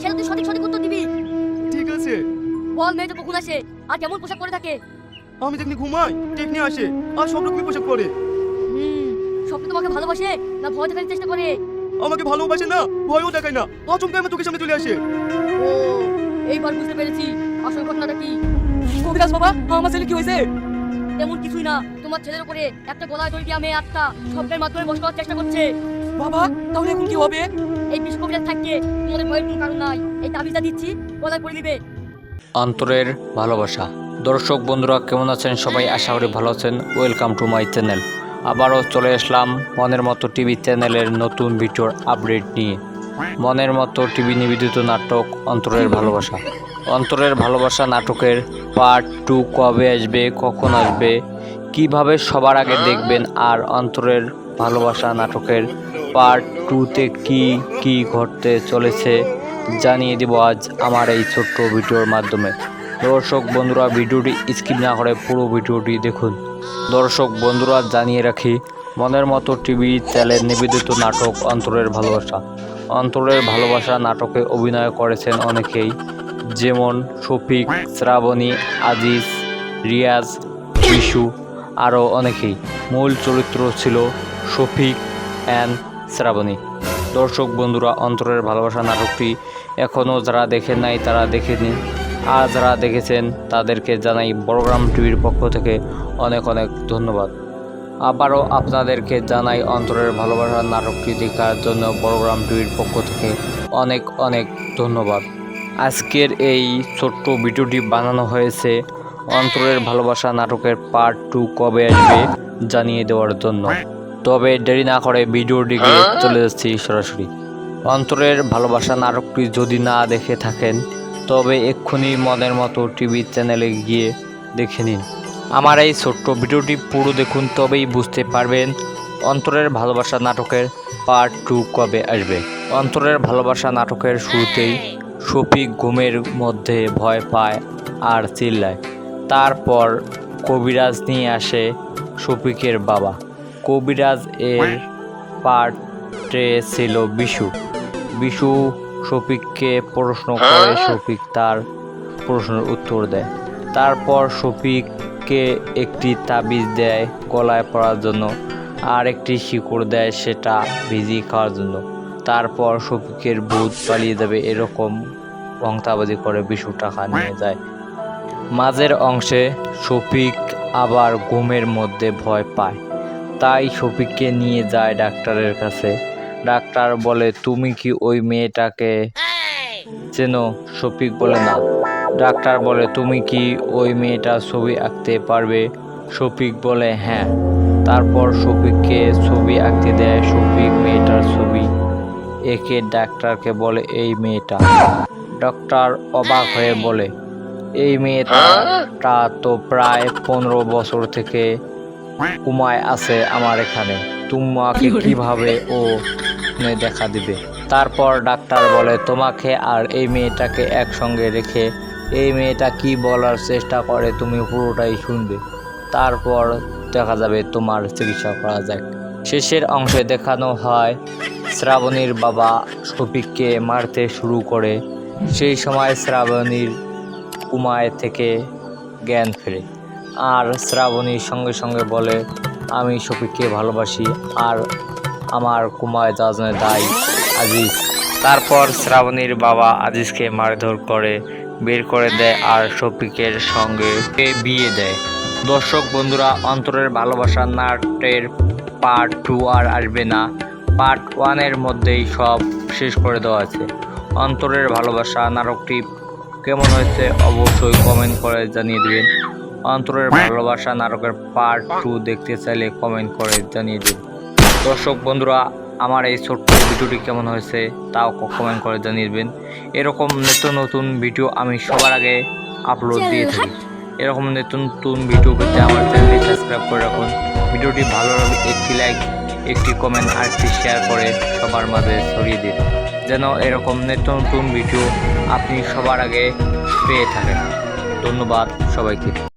সেটা তুই সঠিক সঠিক উত্তর দিবি। ঠিক আছে। বল মেয়েটা কখন আসে আর কেমন পোশাক পরে থাকে? আমি যেখানে ঘুমাই টেকনি আসে আর সব রকমই পোশাক পরে। হুম স্বপ্ন তোমাকে ভালোবাসে না ভয় দেখানোর চেষ্টা করে? আমাকে ভালোবাসে না ভয়ও দেখায় না আচমকা আমার চোখের সামনে চলে আসে। ও এইবার বুঝতে পেরেছি আসল ঘটনাটা কি? কবিরাজ বাবা আমার ছেলে কি হয়েছে? তেমন কিছুই না তোমার ছেলের উপরে একটা গলায় দড়ি দিয়ে মেয়ে আত্মা স্বপ্নের মাধ্যমে বস করার চেষ্টা করছে। বাবা তাহলে এখন কি হবে? এই তোমাদের ভয়ের কোনো কারণ নাই। এই দিচ্ছি পরে দিবে। অন্তরের ভালোবাসা। দর্শক, বন্ধুরা, কেমন আছেন? সবাই আশা করি ভালো আছেন। ওয়েলকাম টু মাই চ্যানেল আবারও চলে আসলাম মনের মতো টিভি চ্যানেলের নতুন ভিডিওর আপডেট নিয়ে। মনের মতো টিভি নিবেদিত নাটক, অন্তরের ভালোবাসা। অন্তরের ভালোবাসা নাটকের পার্ট টু কবে আসবে, কখন আসবে, কীভাবে সবার আগে দেখবেন, আর অন্তরের ভালোবাসা নাটকের পার্ট টুতে কি কি ঘটতে চলেছে জানিয়ে দেব আজ আমার এই ছোট্ট ভিডিওর মাধ্যমে। দর্শক বন্ধুরা, ভিডিওটি স্কিপ না করে পুরো ভিডিওটি দেখুন। দর্শক বন্ধুরা, জানিয়ে রাখি, মনের মতো টিভি চ্যানেল নিবেদিত নাটক অন্তরের ভালোবাসা। অন্তরের ভালোবাসা নাটকে অভিনয় করেছেন অনেকেই, যেমন শফিক, শ্রাবণী, আজিজ, রিয়াজ, বিশু, আরও অনেকেই। মূল চরিত্র ছিল শফিক অ্যান্ড শ্রাবণী। দর্শক বন্ধুরা, অন্তরের ভালোবাসা নাটকটি এখনও যারা দেখেন নাই, তারা দেখে নিন। আর যারা দেখেছেন, তাদেরকে জানাই বড়গ্রাম টিভির পক্ষ থেকে অনেক অনেক ধন্যবাদ। আবারও আপনাদেরকে জানাই অন্তরের ভালোবাসার নাটকটি দেখার জন্য বড়গ্রাম টিভির পক্ষ থেকে অনেক অনেক ধন্যবাদ। আজকের এই ছোট্ট ভিডিওটি বানানো হয়েছে অন্তরের ভালোবাসা নাটকের পার্ট টু কবে আসবে জানিয়ে দেওয়ার জন্য। তবে দেরি না করে ভিডিওটিকে চলে যাচ্ছি সরাসরি। অন্তরের ভালোবাসা নাটকটি যদি না দেখে থাকেন, তবে এক্ষুনি মনের মতো টিভি চ্যানেলে গিয়ে দেখে নিন। আমার এই ছোট্ট ভিডিওটি পুরো দেখুন, তবেই বুঝতে পারবেন অন্তরের ভালোবাসা নাটকের পার্ট টু কবে আসবে। অন্তরের ভালোবাসা নাটকের শুরুতেই শফিক ঘুমের মধ্যে ভয় পায় আর চিল্লায়। তারপর কবিরাজ নিয়ে আসে শফিকের বাবা। কবিরাজ এর পার্টে ছিল বিশু। বিশু শফিককে প্রশ্ন করে শফিক তার প্রশ্নের উত্তর দেয়। তারপর শফিককে একটি তাবিজ দেয় গলায় পড়ার জন্য আর একটি শিকড় দেয় সেটা ভিজিয়ে খাওয়ার জন্য। তারপর শফিকের ভূত পালিয়ে যাবে এরকম ভংতাবাজি করে বিশু টাকা নিয়ে যায়। মাঝের অংশে শফিক আবার ঘুমের মধ্যে ভয় পায়। তাই শফিককে নিয়ে যায় ডাক্তারের কাছে। ডাক্তার বলে, তুমি কি ওই মেয়েটাকে চেনো? শফিক বলে, না। ডাক্তার বলে, তুমি কি ওই মেয়েটার ছবি আঁকতে পারবে? শফিক বলে হ্যাঁ। তারপর শফিককে ছবি আঁকতে দেয় শফিক মেয়েটার ছবি। একে ডাক্তারকে বলে, এই মেয়েটা। ডক্টর অবাক হয়ে বলে, এই মেয়েটা তো প্রায় পনেরো বছর থেকে কুমায় আছে আমার এখানে। তোমাকে কীভাবে ও দেখা দিবে? তারপর ডাক্তার বলে তোমাকে আর এই মেয়েটাকে একসঙ্গে রেখে এই মেয়েটা কি বলার চেষ্টা করে তুমি পুরোটাই শুনবে। তারপর দেখা যাবে তোমার চিকিৎসা করা যায় শেষের অংশে দেখানো হয় শ্রাবণীর বাবা শফিককে মারতে শুরু করে। সেই সময় শ্রাবণীর কুমায় থেকে জ্ঞান ফেরে। আর শ্রাবণীর সঙ্গে সঙ্গে বলে, আমি শফিককে ভালোবাসি আর আমার কুমায় যাজনে দায়ী আজিজ। তারপর শ্রাবণীর বাবা আজিজকে মারধর করে, বের করে দেয় আর শফিকের সঙ্গে বিয়ে দেয়। দর্শক বন্ধুরা, অন্তরের ভালোবাসা নাটের পার্ট টু আর আসবে না। পার্ট ওয়ানের মধ্যেই সব শেষ করে দেওয়া আছে। অন্তরের ভালোবাসা নাটকটি কেমন হয়েছে অবশ্যই কমেন্ট করে জানিয়ে দেবেন। অন্তরের ভালোবাসা নাটকের পার্ট টু দেখতে চাইলে কমেন্ট করে জানিয়ে দিন দর্শক বন্ধুরা, আমার এই ছোট্ট ভিডিওটি কেমন হয়েছে তাও কমেন্ট করে জানিয়ে দেবেন। এরকম নিত্য নতুন ভিডিও আমি সবার আগে আপলোড দিয়ে থাকি। এরকম নতুন নতুন ভিডিও পেতে আমার চ্যানেলটি সাবস্ক্রাইব করে রাখুন। ভিডিওটি ভালো লাগলে একটি লাইক একটি কমেন্ট আর একটি শেয়ার করে সবার মাঝে ছড়িয়ে দিন। যেন এরকম নিত্য নতুন ভিডিও আপনি সবার আগে পেয়ে থাকেন। ধন্যবাদ সবাইকে।